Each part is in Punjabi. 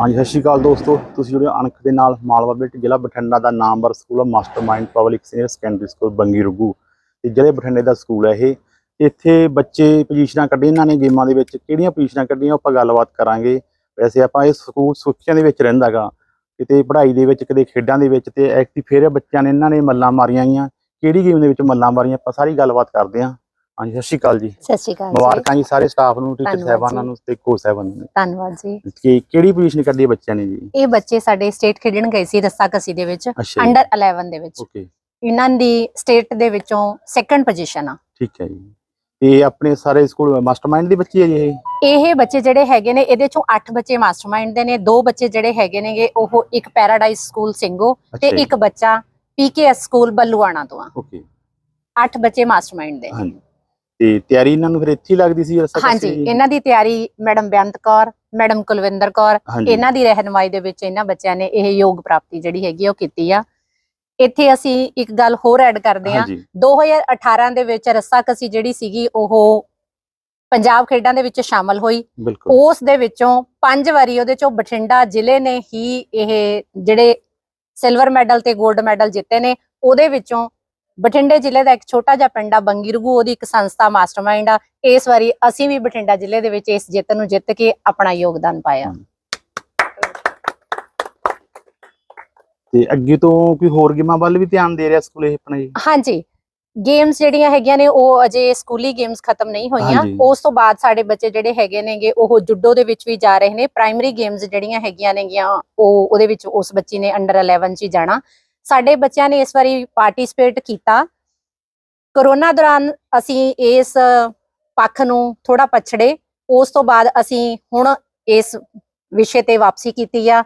ਹਾਂਜੀ, ਸਤਿ ਸ਼੍ਰੀ ਅਕਾਲ ਦੋਸਤੋ। ਤੁਸੀਂ ਜਿਹੜੇ ਅਣਖ ਦੇ ਨਾਲ ਮਾਲਵਾ ਬਿਟ, ਜ਼ਿਲ੍ਹਾ ਬਠਿੰਡਾ ਦਾ ਨਾਮਵਰ ਸਕੂਲ ਆ mastermind public senior secondary school Bangi Ruggu ਤੇ ਜ਼ਿਲ੍ਹੇ ਬਠਿੰਡੇ ਦਾ ਸਕੂਲ ਹੈ ਇਹ। ਇੱਥੇ ਬੱਚੇ ਪੋਜੀਸ਼ਨਾਂ ਕੱਢੀਆਂ, ਇਹਨਾਂ ਨੇ ਗੇਮਾਂ ਦੇ ਵਿੱਚ ਕਿਹੜੀਆਂ ਪੋਜੀਸ਼ਨਾਂ ਕੱਢੀਆਂ ਆਪਾਂ ਗੱਲਬਾਤ ਕਰਾਂਗੇ। ਵੈਸੇ ਆਪਾਂ ਇਹ ਸਕੂਲ ਸੁੱਚਿਆਂ ਦੇ ਵਿੱਚ ਰਹਿੰਦਾਗਾ ਕਿਤੇ ਪੜ੍ਹਾਈ ਦੇ ਵਿੱਚ, ਕਿਤੇ ਖੇਡਾਂ ਦੇ ਵਿੱਚ, ਤੇ ਐਕਟਿਵ ਫੇਰ ਬੱਚਿਆਂ ਨੇ, ਇਹਨਾਂ ਨੇ ਮੱਲਾਂ ਮਾਰੀਆਂ ਗਈਆਂ। ਕਿਹੜੀ ਗੇਮ ਦੇ ਵਿੱਚ ਮੱਲਾਂ ਮਾਰੀਆਂ, ਆਪਾਂ ਸਾਰੀ ਗੱਲਬਾਤ ਕਰਦੇ ਹਾਂ ਹਾਂਜੀ ਸਤਿ ਸ਼੍ਰੀ ਅਕਾਲ ਜੀ। ਸਤਿ ਸ਼੍ਰੀ ਅਕਾਲ ਮੁਬਾਰਕਾਂ ਜੀ ਸਾਰੇ ਸਟਾਫ ਨੂੰ ਟੀਚਰ ਸਾਹਿਬਾਨਾਂ। ਨੂੰ ਤੇ ਕੋਚ ਸਾਹਿਬਾਨਾਂ ਨੂੰ। ਧੰਨਵਾਦ ਜੀ। ਕਿ ਕਿਹੜੀ ਪੋਜੀਸ਼ਨ ਕੱਢੀ ਹੈ ਬੱਚਿਆਂ ਨੇ ਜੀ? ਇਹ ਬੱਚੇ ਸਾਡੇ ਸਟੇਟ ਖੇਡਣ ਗਏ ਸੀ ਰੱਸਾਕਸੀ ਦੇ ਵਿੱਚ ਅੰਡਰ 11 ਦੇ ਵਿੱਚ। ਓਕੇ ਇਹਨਾਂ ਦੀ ਸਟੇਟ ਦੇ ਵਿੱਚੋਂ ਸੈਕੰਡ ਪੋਜੀਸ਼ਨ ਆ। ਠੀਕ ਹੈ ਜੀ। ਤੇ ਆਪਣੇ ਸਾਰੇ ਸਕੂਲ ਮਾਸਟਰਮਾਈਂਡ ਦੇ ਬੱਚੇ ਹੈ ਜੀ ਇਹ? ਇਹ ਬੱਚੇ ਜਿਹੜੇ ਹੈਗੇ ਨੇ ਇਹਦੇ ਚੋਂ 8 ਬੱਚੇ ਮਾਸਟਰਮਾਈਂਡ ਦੇ ਨੇ। ਦੋ ਬੱਚੇ ਜਿਹੜੇ ਹੈਗੇ ਨੇਗੇ ਉਹ ਇੱਕ ਪੈਰਾਡਾਈਜ਼ ਸਕੂਲ ਸਿੰਘੋ ਤੇ ਇੱਕ ਬੱਚਾ ਪੀਕੇਐਸ ਸਕੂਲ ਬੱਲੂਆਣਾ ਤੋਂ ਆ। ਓਕੇ 8 ਬੱਚੇ ਮਾਸਟਰਮਾਈਂਡ ਦੇ। ਹਾਂਜੀ। ਤੇ ਤਿਆਰੀ ਇਹਨਾਂ ਨੂੰ ਫਿਰ ਇੱਥੇ ਹੀ ਲੱਗਦੀ ਸੀ ਰਸਾ ਹਾਂਜੀ ਇਹਨਾਂ ਦੀ ਤਿਆਰੀ ਮੈਡਮ ਬੇਅੰਤ ਕੌਰ ਮੈਡਮ ਕੁਲਵਿੰਦਰ ਕੌਰ ਇਹਨਾਂ ਦੀ ਰਹਿਨਮਾਈ ਦੇ ਵਿੱਚ ਇਹਨਾਂ ਬੱਚਿਆਂ ਨੇ ਇਹ ਯੋਗ ਪ੍ਰਾਪਤੀ ਜਿਹੜੀ ਹੈਗੀ ਉਹ ਕੀਤੀ ਆ। ਇੱਥੇ ਅਸੀਂ ਇੱਕ ਗੱਲ ਹੋਰ ਐਡ ਕਰਦੇ ਆ ਹਾਂਜੀ। 2018 ਦੇ ਵਿੱਚ ਰੱਸਾਕਸੀ ਜਿਹੜੀ ਸੀਗੀ ਉਹ ਪੰਜਾਬ ਖੇਡਾਂ ਦੇ ਵਿੱਚ ਸ਼ਾਮਲ ਹੋਈ। ਉਸ ਦੇ ਵਿੱਚੋਂ ਪੰਜ ਵਾਰੀ ਉਹਦੇ ਚੋਂ ਬਠਿੰਡਾ ਜ਼ਿਲ੍ਹੇ ਨੇ ਹੀ ਇਹ ਜਿਹੜੇ ਸਿਲਵਰ ਮੈਡਲ ਤੇ 골ਡ ਮੈਡਲ ਜਿੱਤੇ ਨੇ ਉਹਦੇ ਵਿੱਚੋਂ ਬਠਿੰਡੇ ਜ਼ਿਲ੍ਹੇ ਦਾ ਇੱਕ ਛੋਟਾ ਜਿਹਾ ਪਿੰਡ ਆ ਬੰਗੀਰਗੂ ਉਹਦੀ ਇੱਕ ਸੰਸਥਾ ਮਾਸਟਰਮਾਈਂਡ ਆ। ਇਸ ਵਾਰੀ ਅਸੀਂ ਵੀ ਬਠਿੰਡਾ ਜ਼ਿਲ੍ਹੇ ਦੇ ਵਿੱਚ ਇਸ ਜਿੱਤ ਨੂੰ ਜਿੱਤ ਕੇ ਆਪਣਾ ਯੋਗਦਾਨ ਪਾਇਆ। ਤੇ ਅੱਗੇ ਤੋਂ ਕੋਈ ਹੋਰ ਗੇਮਾਂ ਵੱਲ ਵੀ ਧਿਆਨ ਦੇ ਰਿਹਾ ਸਕੂਲ ਇਹ ਆਪਣਾ? ਜੀ ਹਾਂਜੀ। ਗੇਮਸ ਜਿਹੜੀਆਂ ਹੈਗੀਆਂ ਨੇ ਉਹ ਅਜੇ ਸਕੂਲੀ ਗੇਮਸ ਖਤਮ ਨਹੀਂ ਹੋਈਆਂ। ਉਸ ਤੋਂ ਬਾਅਦ ਸਾਡੇ ਬੱਚੇ ਜਿਹੜੇ ਹੈਗੇ ਨੇਗੇ ਉਹ ਜੁੱਡੋ ਦੇ ਵਿੱਚ ਵੀ ਜਾ ਰਹੇ ਨੇ। ਪ੍ਰਾਇਮਰੀ ਗੇਮਸ ਜਿਹੜੀਆਂ ਹੈਗੀਆਂ ਨੇਗੀਆਂ ਉਹ ਉਹਦੇ ਵਿੱਚ ਉਸ ਬੱਚੀ ਨੇ ਅੰਡਰ 11 ਚ ਹੀ ਜਾਣਾ। ਸਾਡੇ ਬੱਚਿਆਂ ਨੇ ਇਸ ਵਾਰੀ ਪਾਰਟਿਸਿਪੇਟ ਕੀਤਾ। ਕਰੋਨਾ ਦੌਰਾਨ ਅਸੀਂ ਇਸ ਪੱਖ ਨੂੰ ਥੋੜਾ ਪਛੜੇ। ਉਸ ਤੋਂ ਬਾਅਦ ਅਸੀਂ ਹੁਣ ਇਸ ਵਿਸ਼ੇ ਤੇ ਵਾਪਸੀ ਕੀਤੀ ਆ।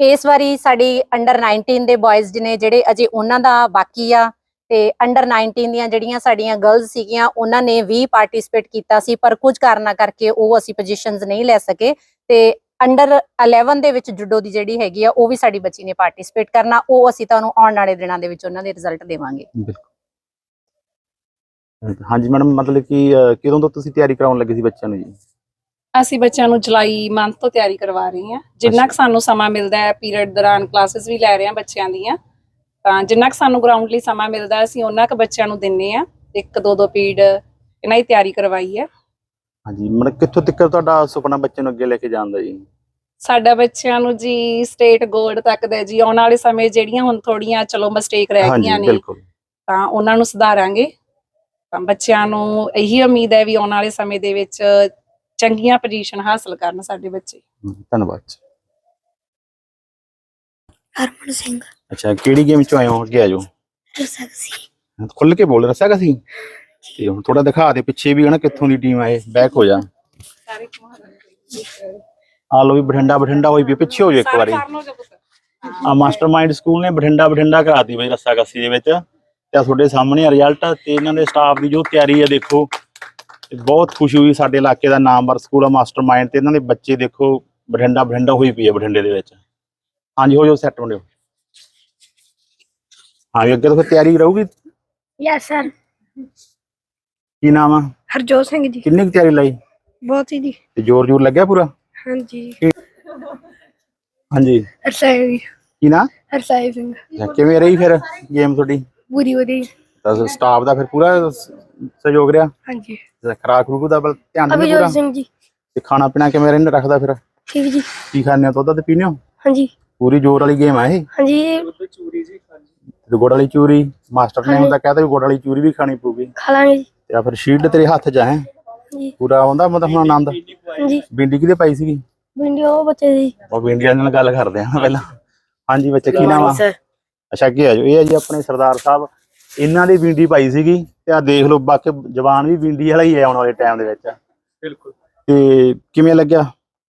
ਇਸ ਵਾਰੀ ਸਾਡੀ ਅੰਡਰ 19 ਦੇ ਬॉयਜ਼ ਨੇ ਜਿਹੜੇ ਅਜੇ ਉਹਨਾਂ ਦਾ ਬਾਕੀ ਆ ਤੇ ਅੰਡਰ 19 ਦੀਆਂ ਜਿਹੜੀਆਂ ਸਾਡੀਆਂ ਗਰਲਸ ਸੀਗੀਆਂ, ਉਹਨਾਂ ਨੇ ਵੀ ਪਾਰਟਿਸਿਪੇਟ ਕੀਤਾ ਸੀ, ਪਰ ਕੁਝ ਕਾਰਨਾਂ ਕਰਕੇ ਉਹ ਅਸੀਂ ਪੋਜੀਸ਼ਨਸ ਨਹੀਂ ਲੈ ਸਕੇ ਤੇ ਅੰਡਰ 11 ਦੇ ਵਿੱਚ ਜੁਡੋ ਦੀ ਜਿਹੜੀ ਹੈਗੀ ਆ ਉਹ ਵੀ ਸਾਡੀ ਬੱਚੀ ਨੇ ਪਾਰਟਿਸਿਪੇਟ ਕਰਨਾ ਉਹ ਅਸੀਂ ਤੁਹਾਨੂੰ ਆਉਣ ਵਾਲੇ ਦਿਨਾਂ ਦੇ ਵਿੱਚ ਉਹਨਾਂ ਦੇ ਰਿਜ਼ਲਟ ਦੇਵਾਂਗੇ। ਬਿਲਕੁਲ। ਹਾਂਜੀ ਮੈਡਮ ਮਤਲਬ ਕਿ ਕਦੋਂ ਤੋਂ ਤੁਸੀਂ ਤਿਆਰੀ ਕਰਾਉਣ ਲੱਗੇ ਸੀ ਬੱਚਿਆਂ ਨੂੰ ਜੀ? ਅਸੀਂ ਬੱਚਿਆਂ ਨੂੰ ਜੁਲਾਈ ਮੰਥ ਤੋਂ ਤਿਆਰੀ ਕਰਵਾ ਰਹੇ ਹਾਂ। ਜਿੰਨਾ ਕੁ ਸਾਨੂੰ ਸਮਾਂ ਮਿਲਦਾ ਹੈ ਪੀਰੀਅਡ ਦੌਰਾਨ ਕਲਾਸਿਸ ਵੀ ਲੈ ਰਹੇ ਹਾਂ ਬੱਚਿਆਂ ਦੀਆਂ। ਤਾਂ ਜਿੰਨਾ ਕੁ ਸਾਨੂੰ ਗਰਾਊਂਡ ਲਈ ਸਮਾਂ ਮਿਲਦਾ ਅਸੀਂ ਉਹਨਾਂ ਕੁ ਬੱਚਿਆਂ ਨੂੰ ਦਿੰਨੇ ਆ ਇੱਕ ਦੋ ਦੋ ਪੀਰੀਅਡ ਇਹਨਾਂ ਦੀ ਤਿਆਰੀ ਕਰਵਾਈ ਹੈ। ਹਾਂਜੀ ਮਤਲਬ ਕਿੱਥੋਂ ਤੱਕ ਤੁਹਾਡਾ ਸੁਪਨਾ ਬੱਚੇ ਨੂੰ ਅੱਗੇ ਲੈ ਕੇ ਜਾਣ ਦਾ ਜੀ? ਸਾਡਾ ਬੱਚਿਆਂ ਨੂੰ ਜੀ ਸਟੇਟ ਗੋਲਡ ਤੱਕ ਦਾ ਜੀ ਆਉਣ ਵਾਲੇ ਸਮੇਂ ਜਿਹੜੀਆਂ ਹੁਣ ਥੋੜੀਆਂ ਚਲੋ ਮਿਸਟੇਕ ਰਹਿ ਗਈਆਂ ਨੇ ਬਿਲਕੁਲ। ਤਾਂ ਉਹਨਾਂ ਨੂੰ ਸੁਧਾਰਾਂਗੇ। ਤਾਂ ਬੱਚਿਆਂ ਨੂੰ ਇਹੀ ਉਮੀਦ ਹੈ ਵੀ ਆਉਣ ਵਾਲੇ ਸਮੇਂ ਦੇ ਵਿੱਚ ਚੰਗੀਆਂ ਪੋਜੀਸ਼ਨ ਹਾਸਲ ਕਰਨ ਸਾਡੇ ਬੱਚੇ। ਧੰਨਵਾਦ ਜੀ। ਹਰਮਨ ਸਿੰਘ। ਅੱਛਾ ਕਿਹੜੀ ਗੇਮ ਚੋਂ ਆਏ ਹੋ? ਅੱਗੇ ਆ ਜਾਓ। ਰਸਕਸੀ। ਖੁੱਲ ਕੇ ਬੋਲ ਰਸਿਆ ਸੀ ਤੇ ਹੁਣ ਥੋੜਾ ਦਿਖਾ ਦੇ ਪਿੱਛੇ ਵੀ ਹਨਾ ਕਿੱਥੋਂ ਦੀ ਟੀਮ ਆਏ ਬੈਕ ਹੋ ਜਾ। ਆ ਲੋ ਵੀ ਬਠਿੰਡਾ ਬਠਿੰਡਾ ਹੋਈ ਵੀ ਪਿੱਛੇ ਹੋ ਜਾ ਇੱਕ ਵਾਰੀ। ਆ ਮਾਸਟਰਮਾਈਂਡ ਸਕੂਲ ਨੇ ਬਠਿੰਡਾ ਬਠਿੰਡਾ ਕਰਾਤੀ ਬਈ ਰੱਸਾ ਕੱਸੀ ਦੇ ਵਿੱਚ। ਤੇ ਆ ਤੁਹਾਡੇ ਸਾਹਮਣੇ ਆ ਰਿਜ਼ਲਟ ਤੇ ਇਹਨਾਂ ਦੇ ਸਟਾਫ ਦੀ ਜੋ ਤਿਆਰੀ ਹੈ ਦੇਖੋ। ਬਹੁਤ ਖੁਸ਼ੀ ਹੋਈ ਸਾਡੇ ਇਲਾਕੇ ਦਾ ਨਾਮਵਰ ਸਕੂਲ ਆ ਮਾਸਟਰਮਾਈਂਡ ਤੇ ਇਹਨਾਂ ਦੇ ਬੱਚੇ ਦੇਖੋ ਬਠਿੰਡਾ ਬਠਿੰਡਾ ਹੋਈ ਪਈ ਹੈ ਬਠਿੰਡੇ ਦੇ ਵਿੱਚ। ਹਾਂਜੀ ਹੋ ਜਾਓ ਸੈੱਟ ਹੁੰਦੇ ਹਾਂ। ਅੱਗੇ ਤੋਂ ਤਿਆਰੀ ਰਹੂਗੀ? ਯੈਸ ਸਰ ਕੀ ਨਾਮ ਆ? ਹਰਜੋਤ ਸਿੰਘ ਜੀ। ਕਿੰਨੀ ਕੁ ਤਿਆਰੀ ਲਈ? ਬਹੁਤ ਹੀ ਜੀ। ਤੇ ਜ਼ੋਰ ਜ਼ੋਰ ਲੱਗਿਆ ਪੂਰਾ? ਹਾਂਜੀ। ਹਾਂਜੀ। ਹਰਸਾਈ ਕੀ ਨਾ? ਹਰਸਾਈ ਸਿੰਘ। ਕਿਵੇਂ ਰਹੀ ਫਿਰ ਗੇਮ ਤੁਹਾਡੀ? ਪੂਰੀ ਵਧੀਆ। ਤਾਂ ਸਟਾਫ ਦਾ ਫਿਰ ਪੂਰਾ ਸ- ਸਹਿਯੋਗ ਰਿਹਾ? ਹਾਂਜੀ। ਖਰਾਕ ਖਰੂਕ ਦਾ ਬਲ ਧਿਆਨ ਰੱਖਿਆ ਪੂਰਾ? ਅਭਿਜੋਤ ਸਿੰਘ ਜੀ। ਤੇ ਖਾਣਾ ਪੀਣਾ ਕਿਵੇਂ ਰਹਿੰਦਾ ਰੱਖਦਾ ਫਿਰ? ਠੀਕ ਜੀ। ਕੀ ਖਾਣੇ ਹੋ ਦੁੱਧ ਤੇ ਪੀਨੇ ਹੋ? ਹਾਂਜੀ। ਪੂਰੀ ਜ਼ੋਰ ਵਾਲੀ ਗੇਮ ਆ ਇਹ? ਹਾਂਜੀ। ਤੇ ਗੁੜ ਵਾਲੀ ਚੂਰੀ ਮਾਸਟਰ ਨੇ ਹੁੰਦਾ ਕਹਿੰਦਾ ਵੀ ਗੁੜ ਵਾਲੀ ਚੂਰੀ ਵੀ ਖਾਣੀ ਪਊਗੀ। ਖਾ ਲਾਂਗੇ ਜੀ। ਆ ਫਿਰ ਸ਼ੀਲਡ ਤੇਰੇ ਹੱਥ 'ਚ ਹੈ? ਜੀ। ਪੂਰਾ ਆਉਂਦਾ ਮਤਲਬ ਹੁਣ ਆਨੰਦ? ਹਾਂਜੀ ਬਿੰਡੀ ਕਿਹਦੇ ਪਾਈ ਸੀਗੀ? ਵੀਡੀਓ ਉਹ ਬੱਚੇ ਦੀ। ਉਹ ਬਿੰਡੀਆਂ ਨਾਲ ਗੱਲ ਕਰਦੇ ਆ ਪਹਿਲਾਂ। ਹਾਂਜੀ ਬੱਚੇ ਕੀ ਨਾਮ ਆ? ਅੱਛਾ ਅੱਗੇ ਆ ਜਾਓ। ਇਹ ਆ ਜੀ ਆਪਣੇ ਸਰਦਾਰ ਸਾਹਿਬ। ਇਹਨਾਂ ਦੀ ਬਿੰਡੀ ਪਾਈ ਸੀਗੀ ਤੇ ਆ ਦੇਖ ਲਓ ਬਾਕੀ ਜਵਾਨ ਵੀ ਬਿੰਡੀ ਵਾਲਾ ਹੀ ਹੈ ਆਉਣ ਵਾਲੇ ਟਾਈਮ ਦੇ ਵਿੱਚ। ਬਿਲਕੁਲ। ਤੇ ਕਿਵੇਂ ਲੱਗਿਆ?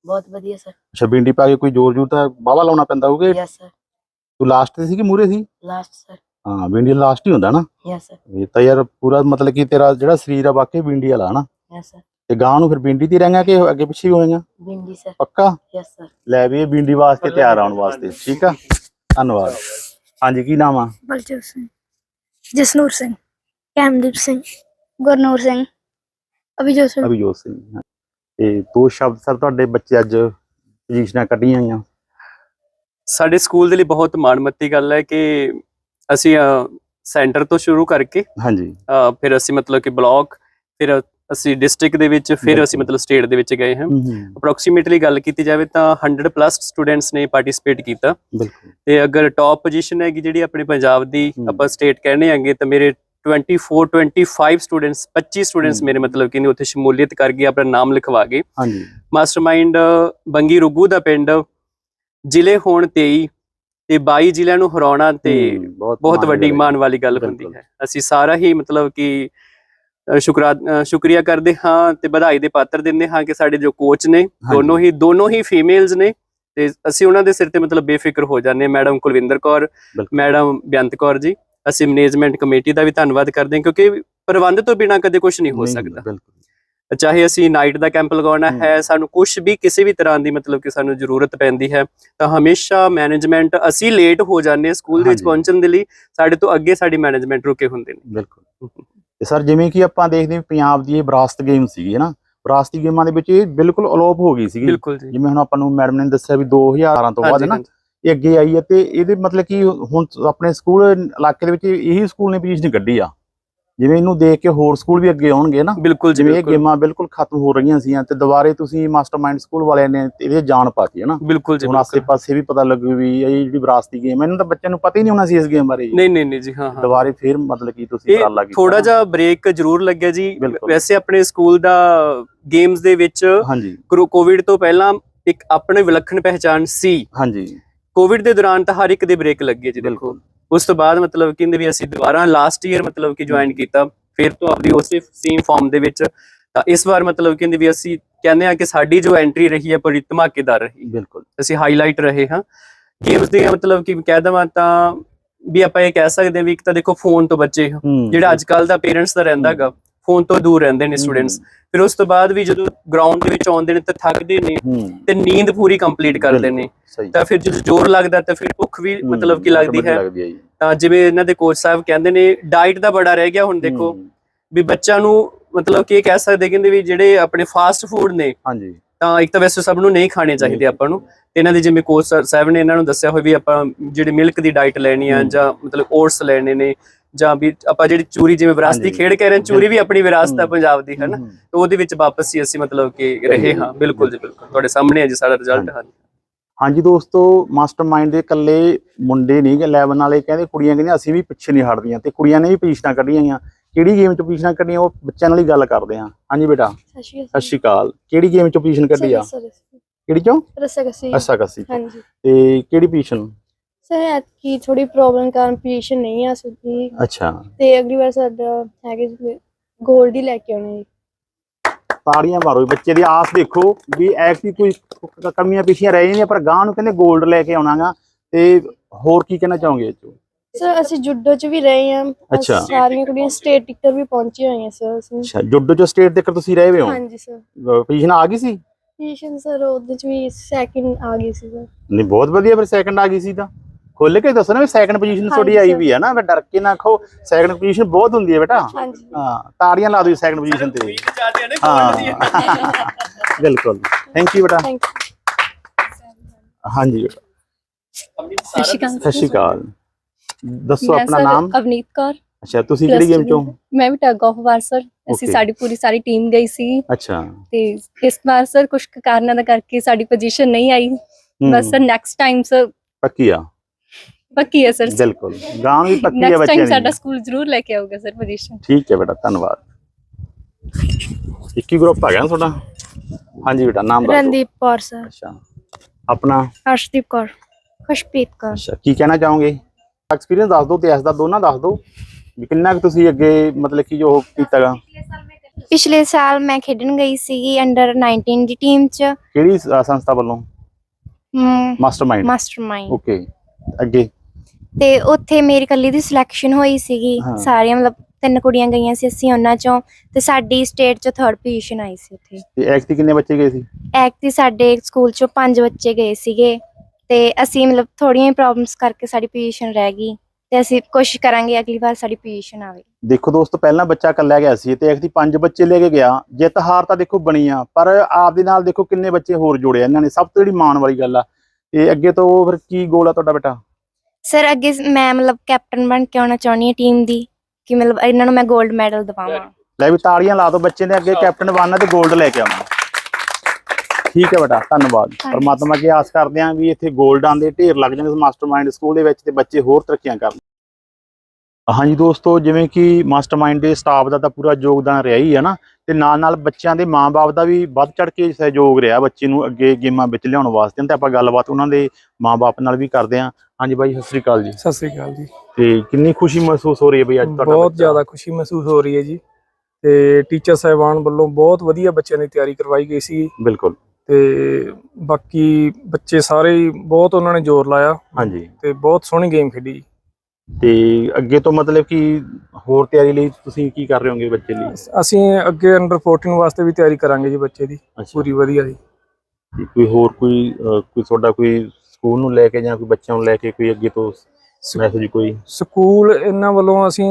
ਬਹੁਤ ਵਧੀਆ ਸਰ। ਅੱਛਾ ਬਿੰਡੀ ਪਾ ਕੇ ਕੋਈ ਜ਼ੋਰ ਜ਼ੋਰ ਤਾਂ ਬਾਵਾ ਲਾਉਣਾ ਪੈਂਦਾ ਹੋਊਗਾ? ਯੈਸ ਸਰ ਤੂੰ ਲਾਸਟ ਤੇ ਸੀ ਕਿ ਮੂਰੇ ਸੀ? ਲਾਸਟ ਸਰ ਹਾਂ ਬਿੰਡੀ ਲਾਸਟ ਹੀ ਹੁੰਦਾ ਨਾ। ਯੈਸ ਸਰ ਇਹ ਤਾਂ ਯਾਰ ਪੂਰਾ ਮਤਲਬ ਕਿ ਤੇਰਾ ਜਿਹੜਾ ਸਰੀਰ ਆ ਵਾਕਈ ਬਿੰਡੀ ਵਾਲਾ ਨਾ ਯੈਸ ਸਰ ਤੇ ਗਾਂ ਨੂੰ ਫਿਰ ਬਿੰਡੀ ਤੇ ਰਹਿਣਾ ਕਿ ਅੱਗੇ ਪਿੱਛੇ ਵੀ ਹੋਏਗਾ? ਬਿੰਦੀ ਸਰ ਪੱਕਾ? ਯੈਸ ਸਰ ਲੈ ਵੀ ਇਹ ਬਿੰਡੀ ਵਾਸਤੇ ਤਿਆਰ ਆਉਣ ਵਾਸਤੇ ਠੀਕ ਆ? ਧੰਨਵਾਦ। ਹਾਂਜੀ ਕੀ ਨਾਮ ਆ? ਬਲਜੀਤ ਸਿੰਘ। ਜਸਨੂਰ ਸਿੰਘ। ਕੈਮਦੀਪ ਸਿੰਘ। ਗੁਰਨੂਰ ਸਿੰਘ। ਅਭਿਜੋਤ ਸਿੰਘ। ਅਭਿਜੋਤ ਸਿੰਘ ਤੇ ਦੋ ਸ਼ਬਦ ਸਰ ਤੁਹਾਡੇ ਬੱਚੇ ਅੱਜ ਪੋਜੀਸ਼ਨਾਂ ਕੱਢੀਆਂ ਆਈਆਂ। ਸਾਡੇ ਸਕੂਲ ਦੇ ਲਈ ਬਹੁਤ ਮਾਣਮੱਤੀ ਗੱਲ ਹੈ ਕਿ ਅਸੀਂ ਸੈਂਟਰ ਤੋਂ ਸ਼ੁਰੂ ਕਰਕੇ ਹਾਂਜੀ। ਫਿਰ ਅਸੀਂ ਮਤਲਬ ਕਿ ਬਲਾਕ ਫਿਰ ਅਸੀਂ ਡਿਸਟ੍ਰਿਕਟ ਦੇ ਵਿੱਚ ਫਿਰ ਅਸੀਂ। ਮਤਲਬ ਸਟੇਟ ਦੇ ਵਿੱਚ ਗਏ ਹਾਂ। ਅਪਰੋਕਸੀਮੇਟਲੀ ਗੱਲ ਕੀਤੀ ਜਾਵੇ ਤਾਂ 100 ਪਲੱਸ ਸਟੂਡੈਂਟਸ ਨੇ ਪਾਰਟਿਸਿਪੇਟ ਕੀਤਾ। ਬਿਲਕੁਲ। ਤੇ ਅਗਰ ਟੌਪ ਪੋਜੀਸ਼ਨ ਹੈਗੀ ਜਿਹੜੀ ਆਪਣੇ ਪੰਜਾਬ ਦੀ। ਆਪਾਂ ਸਟੇਟ ਕਹਿੰਦੇ ਆਂਗੇ ਤਾਂ ਮੇਰੇ 24 25 ਸਟੂਡੈਂਟਸ 25 ਸਟੂਡੈਂਟਸ। ਮੇਰੇ ਮਤਲਬ ਕਿ ਨੇ ਉੱਥੇ ਸ਼ਮੂਲੀਅਤ ਕਰ ਗਏ ਆਪਣਾ ਨਾਮ ਲਿਖਵਾ ਗਏ। ਹਾਂਜੀ। ਮਾਸਟਰਮਾਈਂਡ ਬੰਗੀ ਰੁੱਗੂ ਦਾ ਪਿੰਡ ਜ਼ਿਲ੍ਹੇ ਹੋਣ 23 ਤੇ 22 ਜ਼ਿਲ੍ਹਿਆਂ ਨੂੰ ਹਰਾਉਣਾ ਤੇ ਬਹੁਤ ਵੱਡੀ ਮਾਣ ਵਾਲੀ ਗੱਲ ਹੁੰਦੀ। ਹੈ। ਅਸੀਂ ਸਾਰਾ ਹੀ ਮਤਲਬ ਕਿ ਸ਼ੁਕਰਾ ਸ਼ੁਕਰੀਆ ਕਰਦੇ ਹਾਂ ਤੇ ਵਧਾਈ ਦੇ ਪਾਤਰ ਦਿੰਦੇ ਹਾਂ ਕਿ ਸਾਡੇ ਜੋ ਕੋਚ ਨੇ ਦੋਨੋਂ ਹੀ ਦੋਨੋਂ ਹੀ ਫੀਮੇਲਸ ਨੇ ਤੇ ਅਸੀਂ ਉਹਨਾਂ ਦੇ ਸਿਰ ਤੇ ਮਤਲਬ ਬੇਫਿਕਰ ਹੋ ਜਾਂਦੇ ਹਾਂ। ਮੈਡਮ ਕੁਲਵਿੰਦਰ ਕੌਰ। ਮੈਡਮ ਬੇਅੰਤ ਕੌਰ ਜੀ ਅਸੀਂ ਮੈਨੇਜਮੈਂਟ ਕਮੇਟੀ ਦਾ ਵੀ ਧੰਨਵਾਦ ਕਰਦੇ ਹਾਂ ਕਿਉਂਕਿ ਪ੍ਰਬੰਧ ਤੋਂ ਬਿਨਾ ਕਦੇ ਕੁਝ ਨਹੀਂ ਹੋ ਸਕਦਾ। ਬਿਲਕੁਲ। ਚਾਹੇ ਅਸੀਂ ਨਾਈਟ ਦਾ ਕੈਂਪ ਲਗਾਉਣਾ। ਹੈ। ਸਾਨੂੰ ਕੁਝ ਵੀ ਕਿਸੇ ਵੀ ਤਰ੍ਹਾਂ ਦੀ ਮਤਲਬ ਕਿ ਸਾਨੂੰ ਜ਼ਰੂਰਤ ਪੈਂਦੀ ਹੈ ਤਾਂ ਹਮੇਸ਼ਾ ਮੈਨੇਜਮੈਂਟ ਅਸੀਂ ਲੇਟ ਹੋ ਜਾਂਦੇ ਹਾਂ ਸਕੂਲ ਦੇ ਵਿੱਚ। ਪਹੁੰਚਣ ਦੇ ਲਈ ਸਾਡੇ ਤੋਂ ਅੱਗੇ ਸਾਡੀ ਮੈਨੇਜਮੈਂਟ ਰੁਕੇ ਹੁੰਦੇ ਨੇ। ਬਿਲਕੁਲ। ਤੇ ਸਰ ਜਿਵੇਂ ਕਿ ਆਪਾਂ ਦੇਖਦੇ ਹਾਂ ਪੰਜਾਬ ਦੀ ਇਹ ਵਿਰਾਸਤ ਗੇਮ ਸੀਗੀ ਹੈ ਨਾ? ਵਿਰਾਸਤੀ ਗੇਮਾਂ ਦੇ ਵਿੱਚ ਇਹ ਬਿਲਕੁਲ ਅਲੋਪ ਹੋ ਗਈ ਸੀਗੀ। ਜਿਵੇਂ ਹੁਣ ਆਪਾਂ ਨੂੰ ਮੈਡਮ ਨੇ ਦੱਸਿਆ ਵੀ 2018 ਤੋਂ ਬਾਅਦ ਨਾ। ਇਹ ਅੱਗੇ ਆਈ ਹੈ ਤੇ ਇਹਦੇ ਮਤਲਬ ਕਿ ਹੁਣ ਆਪਣੇ ਸਕੂਲ ਇਲਾਕੇ ਦੇ ਵਿੱਚ ਇਹੀ ਸਕੂਲ ਨੇ ਪੋਜੀਸ਼ਨ ਕੱਢੀ ਆ। ਜਿਵੇਂ ਇਹਨੂੰ ਦੇਖ ਕੇ ਹੋਰ ਸਕੂਲ ਵੀ ਅੱਗੇ ਆਉਣਗੇ ਨਾ ਬਿਲਕੁਲ ਜਿਵੇਂ ਇਹ ਗੇਮਾਂ ਬਿਲਕੁਲ ਖਤਮ ਹੋ ਰਹੀਆਂ ਸੀਆਂ ਤੇ ਦੁਬਾਰੇ ਤੁਸੀਂ ਮਾਸਟਰਮਾਈਂਡ ਸਕੂਲ ਵਾਲਿਆਂ ਨੇ ਇਹਦੇ ਜਾਨ ਪਾਤੀ ਹੈ ਨਾ। ਬਿਲਕੁਲ ਜੀ ਹੁਣ ਆਸੇ ਬਿਲਕੁਲ। ਪਾਸੇ ਵੀ ਪਤਾ ਲੱਗੂ ਵੀ ਇਹ ਜਿਹੜੀ ਵਿਰਾਸਤੀ ਗੇਮ ਇਹਨਾਂ ਤਾਂ ਬੱਚਿਆਂ ਨੂੰ ਪਤਾ ਹੀ ਨਹੀਂ ਹੋਣਾ ਸੀ ਇਸ ਗੇਮ ਬਾਰੇ। ਨਹੀਂ ਨਹੀਂ ਨਹੀਂ ਜੀ ਹਾਂ ਹਾਂ। ਦੁਬਾਰੇ ਫੇਰ ਮਤਲਬ ਕਿ ਤੁਸੀਂ ਉਪਰਾਲਾ ਕੀਤਾ। ਥੋੜਾ ਜਿਹਾ ਬ੍ਰੇਕ ਜ਼ਰੂਰ ਲੱਗਿਆ ਜੀ। ਵੈਸੇ ਆਪਣੇ ਸਕੂਲ ਦਾ ਗੇਮਸ ਦੇ ਵਿੱਚ ਹਾਂਜੀ। ਕੋਵਿਡ ਤੋਂ ਪਹਿਲਾਂ ਇੱਕ ਆਪਣੇ ਵਿਲੱਖਣ ਪਹਿਚਾਨ ਸੀ। ਹਾਂਜੀ। ਕੋਵਿਡ ਦੇ ਦੌਰਾਨ ਤਾਂ ਹਰ ਇੱਕ ਦੇ ਬ੍ਰੇਕ ਲੱਗੇ ਜੀ ਦੇਖੋ। ਬਿਲਕੁਲ। ਉਸ ਤੋਂ ਬਾਅਦ ਮਤਲਬ ਕਹਿੰਦੇ ਵੀ ਅਸੀਂ ਦੁਬਾਰਾ ਲਾਸਟ ਈਅਰ ਮਤਲਬ ਕਿ ਜੁਆਇਨ ਕੀਤਾ ਫਿਰ ਤੋਂ ਆਪਦੀ ਉਸੇ ਸੇਮ ਫਾਰਮ ਦੇ ਵਿੱਚ। ਤਾਂ ਇਸ ਵਾਰ ਮਤਲਬ ਕਹਿੰਦੇ ਵੀ ਅਸੀਂ ਕਹਿੰਦੇ ਆ ਕਿ ਸਾਡੀ ਜੋ ਐਂਟਰੀ ਰਹੀ ਹੈ ਬੜੀ ਧਮਾਕੇਦਾਰ ਰਹੀ ਬਿਲਕੁਲ। ਅਸੀਂ ਹਾਈਲਾਈਟ ਰਹੇ ਹਾਂ। ਗੇਮਸ ਦੇ ਮਤਲਬ ਕਿ ਕਹਿ ਦਵਾਂ ਤਾਂ ਵੀ ਆਪਾਂ ਇਹ ਕਹਿ ਸਕਦੇ ਹਾਂ ਵੀ ਇੱਕ ਤਾਂ ਦੇਖੋ ਫੋਨ ਤੋਂ ਬੱਚੇ ਜਿਹੜਾ ਅੱਜ ਕੱਲ ਦਾ ਪੇਰੈਂਟਸ ਦਾ ਰਹਿੰਦਾ ਹੈਗਾ। ਫੋਨ ਤੋਂ ਦੂਰ ਰਹਿੰਦੇ ਨੇ ਸਟੂਡੈਂਟਸ ਫਿਰ ਉਸ ਤੋਂ ਬਾਅਦ ਵੀ ਜਦੋਂ ਗਰਾਊਂਡ ਦੇ ਵਿੱਚ ਆਉਂਦੇ ਨੇ ਤਾਂ ਥੱਕਦੇ ਨੇ ਤੇ ਨੀਂਦ ਪੂਰੀ ਕੰਪਲੀਟ ਕਰਦੇ ਨੇ। ਤਾਂ ਫਿਰ ਜਦੋਂ ਜ਼ੋਰ ਲੱਗਦਾ ਤਾਂ ਫਿਰ ਭੁੱਖ ਵੀ ਮਤਲਬ ਕਿ ਲੱਗਦੀ ਹੈ। ਤਾਂ ਜਿਵੇਂ ਇਹਨਾਂ ਦੇ ਕੋਚ ਸਾਹਿਬ ਕਹਿੰਦੇ ਨੇ ਡਾਈਟ ਦਾ ਬੜਾ ਰਹਿ ਗਿਆ ਹੁਣ ਦੇਖੋ। ਵੀ ਬੱਚਾ ਨੂੰ ਮਤਲਬ ਕਿ ਇਹ ਕਹਿ ਸਕਦੇ ਕਹਿੰਦੇ ਵੀ ਜਿਹੜੇ ਆਪਣੇ ਫਾਸਟ ਫੂਡ ਨੇ ਹਾਂਜੀ। ਤਾਂ ਇੱਕ ਤਾਂ ਵੈਸੇ ਸਭ ਨੂੰ ਨਹੀਂ ਖਾਣੇ ਚਾਹੀਦੇ। ਆਪਾਂ ਨੂੰ। ਤੇ ਇਹਨਾਂ ਦੇ ਜਿਵੇਂ ਕੋਚ ਸਾਹਿਬ ਨੇ ਇਹਨਾਂ ਨੂੰ ਦੱਸਿਆ ਹੋਇਆ ਵੀ ਆਪਾਂ ਜਿਹੜੇ ਮਿਲਕ ਦੀ ਡਾਈਟ ਲੈਣੀ ਆ। ਜਾਂ ਮਤਲਬ ਓਟਸ ਲੈਣੇ ਨੇ ਜਾਂ ਵੀ ਆਪਾਂ ਜਿਹੜੀ ਚੂਰੀ ਜਿਵੇਂ ਵਿਰਾਸਤੀ। ਖੇਡ ਕਹਿ ਰਹੇ ਹਾਂ ਚੂਰੀ ਵੀ ਆਪਣੀ ਵਿਰਾਸਤ ਆ ਹੂੰ। ਪੰਜਾਬ ਦੀ ਹੈ ਨਾ ਹੂੰ, ਤੇ ਉਹਦੇ ਵਿੱਚ ਵਾਪਸ ਹੀ ਅਸੀਂ ਮਤਲਬ ਕਿ ਰਹੇ ਹਾਂ। ਬਿਲਕੁਲ ਜੀ ਬਿਲਕੁਲ। ਤੁਹਾਡੇ ਸਾਹਮਣੇ ਹੈ ਜੀ ਸਾਡਾ ਰਿਜ਼ਲਟ ਹਾਂਜੀ। ਹਾਂਜੀ। ਦੋਸਤੋ ਮਾਸਟਰਮਾਈਂਡ ਦੇ ਇਕੱਲੇ ਮੁੰਡੇ ਨਹੀਂ ਗੇ 11 ਵਾਲੇ ਕਹਿੰਦੇ ਕੁੜੀਆਂ ਕਹਿੰਦੀਆਂ ਅਸੀਂ ਵੀ ਪਿੱਛੇ ਨਹੀਂ ਹਟਦੀਆਂ ਤੇ ਕੁੜੀਆਂ ਨੇ ਵੀ ਪੋਜੀਸ਼ਨਾਂ ਕੱਢੀਆਂ ਗਈਆਂ ਕਿਹੜੀ ਗੇਮ ਚ ਪੋਜੀਸ਼ਨਾਂ ਕੱਢੀਆਂ ਉਹ ਬੱਚਿਆਂ ਨਾਲ ਹੀ ਗੱਲ ਕਰਦੇ ਹਾਂ। ਹਾਂਜੀ ਬੇਟਾ। ਸਤਿ ਸ਼੍ਰੀ ਸਤਿ ਸ਼੍ਰੀ ਅਕਾਲ। ਕਿਹੜੀ ਗੇਮ ਚ ਪੋਜੀਸ਼ਨ ਕੱਢੀ ਆ? ਕਿਹੜੀ ਚੋਂ? ਰਸਾ ਕਸੀ ਅੱਛਾ ਕੱਸੀ ਹਾਂਜੀ। ਤੇ ਕਿਹੜੀ ਪੋਜੀਸ਼ਨ? ਸਰ ਐਤਕੀ ਥੋੜੀ ਪ੍ਰੋਬਲਮ ਕਾਰਨ ਪੋਜੀਸ਼ਨ ਨਹੀਂ ਆ ਸਕਦੀ। ਅੱਛਾ। ਤੇ ਅਗਲੀ ਵਾਰ ਸਾਡਾ ਹੈਗੇ ਗੋਲਡ ਹੀ ਲੈ ਕੇ ਆਉਣਾ ਜੀ ਤਾੜੀਆਂ ਮਾਰੋ ਬੱਚੇ ਦੀ ਆਸ ਦੇਖੋ ਵੀ ਐਕਟੀ ਕੋਈ ਕਮੀਆਂ ਪਿਛੀਆਂ ਰਹਿ ਜਾਂਦੀਆਂ ਪਰ ਗਾਂ ਨੂੰ ਕਹਿੰਦੇ 골ਡ ਲੈ ਕੇ ਆਉਣਾਗਾ ਤੇ ਹੋਰ ਕੀ ਕਹਿਣਾ ਚਾਹੋਗੇ ਇਹ ਚੋਂ? ਸਰ ਅਸੀਂ ਜੁੱਡੋ ਚ ਵੀ ਰਹੇ ਹਾਂ। ਅੱਛਾ। ਸਾਰੀਆਂ ਕੁੜੀਆਂ ਸਟੇਟ ਟਿਕਟ ਵੀ ਪਹੁੰਚੀਆਂ ਹੋਈਆਂ ਸਰ ਅਸੀਂ। ਅੱਛਾ ਜੁੱਡੋ ਚ ਸਟੇਟ ਤੱਕ ਤੁਸੀਂ ਰਹੇ ਹੋ? ਹਾਂਜੀ ਸਰ ਪੋਜੀਸ਼ਨ ਆ ਗਈ ਸੀ? ਪੋਜੀਸ਼ਨ ਸਰ ਉਹਦੇ ਚ ਵੀ ਸੈਕਿੰਡ ਆ ਗਈ ਸੀ ਸਰ ਨਹੀਂ ਬਹੁਤ ਵਧੀਆ ਫਿਰ ਸੈਕੰਡ ਆ ਗਈ ਸੀ ਤਾਂ। ਖੁੱਲ ਕੇ ਦੱਸੋ ਨਾ ਵੀ ਸੈਕੰਡ ਪੋਜੀਸ਼ਨ ਤੁਹਾਡੀ ਹਾਂਜੀ ਆਈ sir। ਵੀ ਹੈ ਨਾ ਵੀ ਡਰ ਕੇ ਨਾ ਖੋ ਸੈਕੰਡ ਪੋਜੀਸ਼ਨ ਬਹੁਤ ਹੁੰਦੀ ਹੈ ਬੇਟਾ। ਹਾਂਜੀ। ਹਾਂ ਤਾੜੀਆਂ ਲਾ ਦਿਓ ਸੈਕੰਡ ਪੋਜੀਸ਼ਨ ਤੇ। ਹਾਂ। ਬਿਲਕੁਲ। ਥੈਂਕ ਯੂ ਬੇਟਾ। ਥੈਂਕ ਹਾਂਜੀ ਬੇਟਾ। ਸਤਿ ਸ਼੍ਰੀ ਅਕਾਲ। ਸਤਿ ਸ਼੍ਰੀ ਅਕਾਲ। ਦੱਸੋ ਮੈਂ ਆਪਣਾ ਸਰ ਨਾਮ? ਅਵਨੀਤ ਕੌਰ। ਅੱਛਾ ਤੁਸੀਂ plus ਕਿਹੜੀ ਗੇਮ two ਚੋਂ? ਮੈਂ ਵੀ ਟਗ ਆਫ ਵਾਰ ਸਰ। ਅਸੀਂ Okay. ਸਾਡੀ ਪੂਰੀ ਸਾਰੀ ਟੀਮ ਗਈ ਸੀ। ਅੱਛਾ। ਤੇ ਇਸ ਵਾਰ ਸਰ ਕੁਝ ਕੁ ਕਾਰਨਾਂ ਦਾ ਕਰਕੇ ਸਾਡੀ ਪੋਜੀਸ਼ਨ ਨਹੀਂ ਆਈ। ਹੂੰ, ਬਸ ਸਰ ਨੈਕਸਟ ਟਾਈਮ ਸਰ। ਪੱਕੀ ਆ। ਪੱਕੀ ਹੈ ਸਰ ਬਿਲਕੁਲ ਗਾਂ ਵੀ ਪੱਕੀ ਹੈ ਨੈਕਸਟ ਬੱਚਿਆਂ ਟਾਈਮ ਦੀ ਸਾਡਾ ਸਕੂਲ ਜ਼ਰੂਰ ਲੈ ਕੇ ਆਊਗਾ ਸਰ ਪੋਜੀਸ਼ਨ ਠੀਕ ਹੈ ਬੇਟਾ ਧੰਨਵਾਦ ਇੱਕ ਹੀ ਗਰੁੱਪ ਆ ਗਿਆ ਨਾ ਤੁਹਾਡਾ ਹਾਂਜੀ ਬੇਟਾ ਨਾਮ ਦੱਸੋ ਰਣਦੀਪ ਕੌਰ ਸਰ ਅੱਛਾ ਆਪਣਾ ਹਰਸ਼ਦੀਪ ਕੌਰ ਖੁਸ਼ਪ੍ਰੀਤ ਕੌਰ ਅੱਛਾ ਕੀ ਕਹਿਣਾ ਚਾਹੋਗੇ ਐਕਸਪੀਰੀਅੰਸ ਦੱਸ ਦਿਓ ਤੇ ਇਸ ਦਾ ਦੋਨਾਂ ਦੱਸ ਦਿਓ ਵੀ ਕਿੰਨਾ ਕੁ ਤੁਸੀਂ ਅੱਗੇ ਮਤਲਬ ਕਿ ਜੋ ਕੀਤਾਗਾ ਪਿਛਲੇ ਸਾਲ ਮੈਂ ਖੇਡਣ ਗਈ ਸੀਗੀ ਅੰਡਰ 19 ਦੀ ਟੀਮ ਚ ਕਿਹੜੀ ਸ- ਸੰਸਥਾ ਵੱਲੋਂ ਮਾਸਟਰਮਾਈਂਡ ਮਾਸਟਰਮਾਈਂਡ ਓਕੇ ਅੱਗੇ ਤੇ ਉੱਥੇ ਮੇਰੀ ਕੱਲੀ ਦੀ ਸਿਲੈਕਸ਼ਨ ਹੋਈ ਸੀਗੀ। ਹਾਂ। ਸਾਰੀਆਂ ਮਤਲਬ ਤਿੰਨ ਕੁੜੀਆਂ ਗਈਆਂ ਸੀ ਅਸੀਂ ਉਹਨਾਂ ਚੋਂ ਤੇ ਸਾਡੀ ਸਟੇਟ ਚ ਥਰਡ ਪੋਜੀਸ਼ਨ ਆਈ ਸੀ ਉੱਥੇ। ਤੇ ਐਕਟ ਕਿੰਨੇ ਬੱਚੇ ਗਏ ਸੀ? ਐਕਟੀ ਸਾਡੇ ਸਕੂਲ ਚੋਂ ਪੰਜ ਬੱਚੇ ਗਏ ਸੀਗੇ ਤੇ ਅਸੀਂ ਮਤਲਬ ਥੋੜੀਆਂ ਪ੍ਰੋਬਲਮਸ ਕਰਕੇ ਸਾਡੀ ਪੋਜੀਸ਼ਨ ਰਹਿ ਗਈ ਤੇ ਅਸੀਂ ਕੋਸ਼ਿਸ਼ ਕਰਾਂਗੇ ਅਗਲੀ ਵਾਰ ਸਾਡੀ ਪੋਜੀਸ਼ਨ ਆਵੇ। ਦੇਖੋ ਦੋਸਤੋ ਪਹਿਲਾਂ ਬੱਚਾ ਇਕੱਲਾ ਗਿਆ ਸੀ ਤੇ ਐਕਟ ਪੰਜ ਬੱਚੇ ਲੈ ਕੇ ਗਿਆ। ਜਿੱਤ ਹਾਰ ਤਾਂ ਦੇਖੋ ਬਣੀ ਆ ਪਰ ਆਪ ਦੇ ਨਾਲ ਦੇਖੋ ਕਿੰਨੇ ਬੱਚੇ ਹੋਰ ਜੋੜੇ ਆ। ਇਹਨਾਂ ਨੇ ਸਭ ਤੋਂ ਜਿਹੜੀ ਮਾਣ ਵਾਲੀ ਗੱਲ ਆ ਤੇ ਅੱਗੇ ਤੋਂ ਫਿਰ ਕੀ ਗੋਲ ਆ ਤੁਹਾਡਾ ਬੇਟਾ? ਸਰ ਅੱਗੇ ਮੈਂ ਮਤਲਬ ਕੈਪਟਨ ਬਣ ਕੇ ਆਉਣਾ ਚਾਹੁੰਦੀ ਹਾਂ ਟੀਮ ਦੀ ਕਿ ਮਤਲਬ ਇਹਨਾਂ ਨੂੰ ਮੈਂ 골ਡ ਮੈਡਲ ਦਿਵਾਵਾਂ। ਲੈ ਵੀ ਤਾੜੀਆਂ ਲਾ ਦਿਓ ਬੱਚੇ ਦੇ ਅੱਗੇ ਕੈਪਟਨ ਬਣਨਾ ਤੇ 골ਡ ਲੈ ਕੇ ਆਉਣਾ। ਠੀਕ ਹੈ ਬੇਟਾ ਧੰਨਵਾਦ। ਪਰਮਾਤਮਾ ਕੀ ਆਸ ਕਰਦੇ ਆਂ ਵੀ ਇੱਥੇ 골ਡ ਆਂਦੇ ਢੇਰ ਲੱਗ ਜਾਣ ਮਾਸਟਰ ਮਾਸਟਰਮਾਈਂਡ ਸਕੂਲ ਦੇ ਵਿੱਚ ਤੇ ਬੱਚੇ ਹੋਰ ਤਰੱਕੀਆਂ ਕਰਨ। ਹਾਂਜੀ ਦੋਸਤੋ ਜਿਵੇਂ ਕਿ ਮਾਸਟਰਮਾਈਂਡ ਦੇ ਸਟਾਫ ਦਾ ਤਾਂ ਪੂਰਾ ਯੋਗਦਾਨ ਰਿਹਾ ਹੀ ਹੈ ਨਾ ਤੇ ਨਾਲ ਨਾਲ ਬੱਚਿਆਂ ਦੇ ਮਾਪੇ ਦਾ ਵੀ ਵੱਧ ਚੜ ਕੇ ਸਹਿਯੋਗ ਰਿਹਾ ਬੱਚੇ ਨੂੰ ਅੱਗੇ ਗੇਮਾਂ ਵਿੱਚ ਲਿਆਉਣ ਵਾਸਤੇ। ਤੇ ਆਪਾਂ ਗੱਲਬਾਤ ਉਹਨਾਂ ਦੇ ਮਾਪੇ ਨਾਲ ਵੀ ਕਰਦੇ ਆਂ ਹਾਂਜੀ ਬਾਈ ਸਤਿ ਸ੍ਰੀ ਅਕਾਲ ਜੀ। ਸਤਿ ਸ੍ਰੀ ਅਕਾਲ ਜੀ। ਤੇ ਕਿੰਨੀ ਖੁਸ਼ੀ ਮਹਿਸੂਸ ਹੋ ਰਹੀ ਹੈ ਬਈ ਅੱਜ ਤੁਹਾਡਾ ਬਹੁਤ ਜ਼ਿਆਦਾ ਖੁਸ਼ੀ ਮਹਿਸੂਸ ਹੋ ਰਹੀ ਹੈ ਜੀ। ਤੇ ਟੀਚਰ ਸਾਹਿਬਾਨ ਵੱਲੋਂ ਬਹੁਤ ਵਧੀਆ ਬੱਚਿਆਂ ਦੀ ਤਿਆਰੀ ਕਰਵਾਈ ਗਈ ਸੀ। ਬਿਲਕੁਲ। ਤੇ ਬਾਕੀ ਬੱਚੇ ਸਾਰੇ ਬਹੁਤ ਉਹਨਾਂ ਨੇ ਜ਼ੋਰ ਲਾਇਆ। ਹਾਂਜੀ। ਤੇ ਬਹੁਤ ਸੋਹਣੀ ਗੇਮ ਖੇਡੀ। ਤੇ ਅੱਗੇ ਤੋਂ ਮਤਲਬ ਕਿ ਹੋਰ ਤਿਆਰੀ ਲਈ ਤੁਸੀਂ ਕੀ ਕਰ ਰਹੇ ਹੋਗੇ ਬੱਚੇ ਲਈ? ਅਸੀਂ ਅੱਗੇ ਅੰਡਰ 14 ਵਾਸਤੇ ਵੀ ਤਿਆਰੀ ਕਰਾਂਗੇ ਜੀ ਬੱਚੇ ਦੀ ਪੂਰੀ ਵਧੀਆ ਜੀ। ਕੋਈ ਹੋਰ ਕੋਈ ਕੋਈ ਤੁਹਾਡਾ ਕੋਈ ਸਕੂਲ ਨੂੰ ਲੈ ਕੇ ਜਾਂ ਕੋਈ ਬੱਚਿਆਂ ਨੂੰ ਲੈ ਕੇ ਕੋਈ ਅੱਗੇ ਤੋਂ ਮੈਸੇਜ ਕੋਈ? ਸਕੂਲ ਇਹਨਾਂ ਵੱਲੋਂ ਅਸੀਂ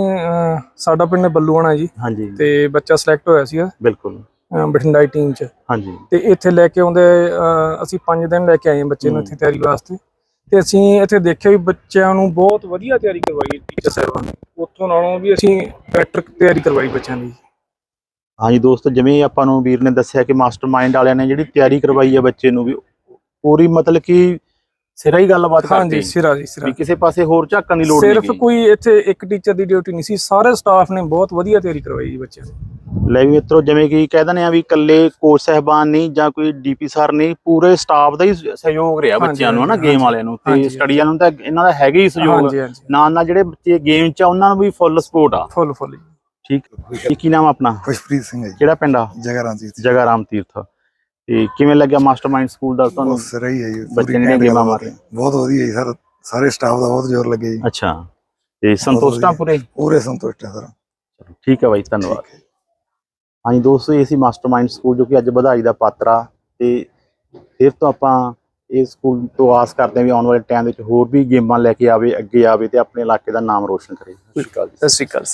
ਸਾਡਾ ਪਿੰਡ ਬੱਲੂਆਣਾ ਜੀ। ਹਾਂਜੀ। ਤੇ ਬੱਚਾ ਸਿਲੈਕਟ ਹੋਇਆ ਸੀਗਾ ਬਿਲਕੁਲ। ਬਠਿੰਡਾ ਟੀਮ 'ਚ। ਹਾਂਜੀ। ਤੇ ਇੱਥੇ ਲੈ ਕੇ ਆਉਂਦੇ ਅਸੀਂ 5 ਦਿਨ ਲੈ ਕੇ ਆਏ ਹਾਂ ਬੱਚੇ ਨੂੰ। ਇੱਥੇ ਤਿਆਰੀ ਵਾਸਤੇ। ਤੇ ਅਸੀਂ ਇੱਥੇ ਦੇਖਿਆ ਵੀ ਬੱਚਿਆਂ ਨੂੰ ਬਹੁਤ ਵਧੀਆ ਤਿਆਰੀ ਕਰਵਾਈ ਟੀਚਰ ਸਾਹਿਬਾਨ ਨੇ। ਉੱਥੋਂ ਨਾਲੋਂ ਵੀ ਅਸੀਂ ਬੈਟਰ ਤਿਆਰੀ ਕਰਵਾਈ ਬੱਚਿਆਂ ਦੀ। ਹਾਂਜੀ ਦੋਸਤੋ ਜਿਵੇਂ ਆਪਾਂ ਨੂੰ ਵੀਰ ਨੇ ਦੱਸਿਆ ਕਿ ਮਾਸਟਰਮਾਈਂਡ ਵਾਲਿਆਂ ਨੇ ਜਿਹੜੀ ਤਿਆਰੀ ਕਰਵਾਈ ਹੈ ਬੱਚੇ ਨੂੰ ਵੀ ਪੂਰੀ ਮਤਲਬ ਕਿ ਸਿਰਾ ਹੀ ਗੱਲਬਾਤ ਹਾਂਜੀ ਕਰਦੀ ਸਿਰਾ ਜੀ ਸਿਰਾ। ਵੀ ਕਿਸੇ ਪਾਸੇ ਹੋਰ ਝਾਕਣ ਦੀ ਲੋੜ ਸਿਰਫ ਨਹੀਂ ਕੋਈ ਇੱਥੇ ਇੱਕ ਟੀਚਰ ਦੀ ਡਿਊਟੀ ਨਹੀਂ ਸੀ ਸਾਰੇ ਸਟਾਫ ਨੇ ਬਹੁਤ ਵਧੀਆ ਤਿਆਰੀ ਕਰਵਾਈ ਜੀ ਬੱਚਿਆਂ ਦੀ। ਲੈ ਵੀ ਮਿੱਤਰੋ ਜਿਵੇਂ ਕਿ ਕਹਿ ਦਿੰਦੇ ਆ ਵੀ ਇਕੱਲੇ ਕੋਚ ਸਹਿਬਾਨ ਨਹੀਂ ਜਾਂ ਕੋਈ ਡੀਪੀ ਸਰ ਨਹੀਂ ਪੂਰੇ ਸਟਾਫ ਦਾ ਹੀ ਸਹਿਯੋਗ ਰਿਹਾ ਬੱਚਿਆਂ ਨੂੰ ਹਨਾ ਗੇਮ ਵਾਲਿਆਂ ਨੂੰ ਤੇ ਸਟੱਡੀ ਵਾਲਿਆਂ ਨੂੰ ਤਾਂ ਇਹਨਾਂ ਦਾ ਹੈਗਾ ਹੀ ਸਹਿਯੋਗ। ਨਾਲ ਨਾਲ ਜਿਹੜੇ ਬੱਚੇ ਗੇਮ 'ਚ ਆ ਉਹਨਾਂ ਨੂੰ ਵੀ ਫੁੱਲ ਸਪੋਰਟ ਆ। ਫੁੱਲ ਫੁੱਲ ਠੀਕ। ਕੀ- ਕੀ ਨਾਮ ਆਪਣਾ? ਖੁਸ਼ਪ੍ਰੀਤ ਸਿੰਘ ਹੈ ਜੀ। ਕਿਹੜਾ ਪਿੰਡ ਆ? ਜਗਰਾਂ ਜੀ ਜਗਾ ਰਾਮ ਤੀਰਥ। ਤੇ ਕਿਵੇਂ ਲੱਗਿਆ ਮਾਸਟਰਮਾਈਂਡ ਸਕੂਲ ਦਾ ਤੁਹਾਨੂੰ? ਬਹੁਤ ਸਿਰਾ ਹੀ ਹੈ ਜੀ ਬੱਚੇ ਪੂਰੀ ਨੇ ਗੇਮਾਂ ਹੈ। ਬਹੁਤ ਵਧੀਆ ਜੀ ਸਰ ਸਾਰੇ ਸਟਾਫ ਦਾ ਬਹੁਤ ਜ਼ੋਰ ਲੱਗਿਆ ਜੀ। ਅੱਛਾ। ਤੇ ਸੰਤੁਸ਼ਟ। ਪੂਰੇ? ਪੂਰੇ ਸੰਤੁਸ਼ਟ ਹੈ ਸਰ। ਠੀਕ ਹੈ ਬਾਈ ਧੰਨਵਾਦ। ਹਾਂਜੀ ਦੋਸਤੋ ਇਹ ਸੀ ਮਾਸਟਰਮਾਈਂਡ ਸਕੂਲ ਜੋ ਕਿ ਅੱਜ ਵਧਾਈ ਦਾ ਪਾਤਰ ਆ ਤੇ ਫਿਰ ਤੋਂ ਆਪਾਂ ਇਸ ਸਕੂਲ ਤੋਂ ਆਸ ਕਰਦੇ ਹਾਂ ਵੀ ਆਉਣ ਵਾਲੇ ਟਾਈਮ ਵਿੱਚ ਹੋਰ ਵੀ ਗੇਮਾਂ ਲੈ ਕੇ ਆਵੇ ਅੱਗੇ ਆਵੇ ਤੇ ਆਪਣੇ ਇਲਾਕੇ ਦਾ ਨਾਮ ਰੋਸ਼ਨ ਕਰੇ। ਸਤਿ ਸ਼੍ਰੀ ਅਕਾਲ ਜੀ। ਸਤਿ ਸ਼੍ਰੀ ਅਕਾਲ